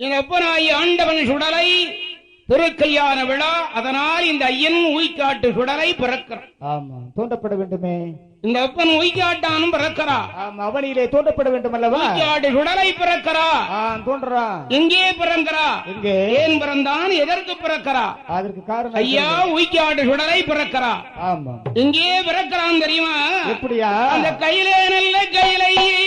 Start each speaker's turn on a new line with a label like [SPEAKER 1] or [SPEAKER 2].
[SPEAKER 1] எங்க அப்பனாய் ஆண்டவன் சுடலை திருக்கையான விழா அதனால் இந்த ஐயன் உய்காட்டு சுடலை பிறக்கிறான்.
[SPEAKER 2] ஆமா தோன்றப்பட வேண்டுமே.
[SPEAKER 1] இந்த அப்பன் உய்காட்டானும் பிறக்கிறா.
[SPEAKER 2] ஆமா அவனிலே தோன்றப்பட வேண்டும் அல்லவா
[SPEAKER 1] உய்காட்டு சுடலை பிறக்கிறா.
[SPEAKER 2] தோன்றா தோன்றான்
[SPEAKER 1] எங்கே பிறக்கிறா?
[SPEAKER 2] எங்கே?
[SPEAKER 1] ஏன் பிறந்தான்? எதற்கு பிறக்கிறா?
[SPEAKER 2] அதற்கு காரணம்
[SPEAKER 1] ஐயா உய்காட்டு சுடலை பிறக்கிறா.
[SPEAKER 2] ஆமா.
[SPEAKER 1] எங்கே பிறக்கிறான் தெரியுமா?
[SPEAKER 2] எப்படியா?
[SPEAKER 1] அந்த கையிலே நல்ல கையிலேயே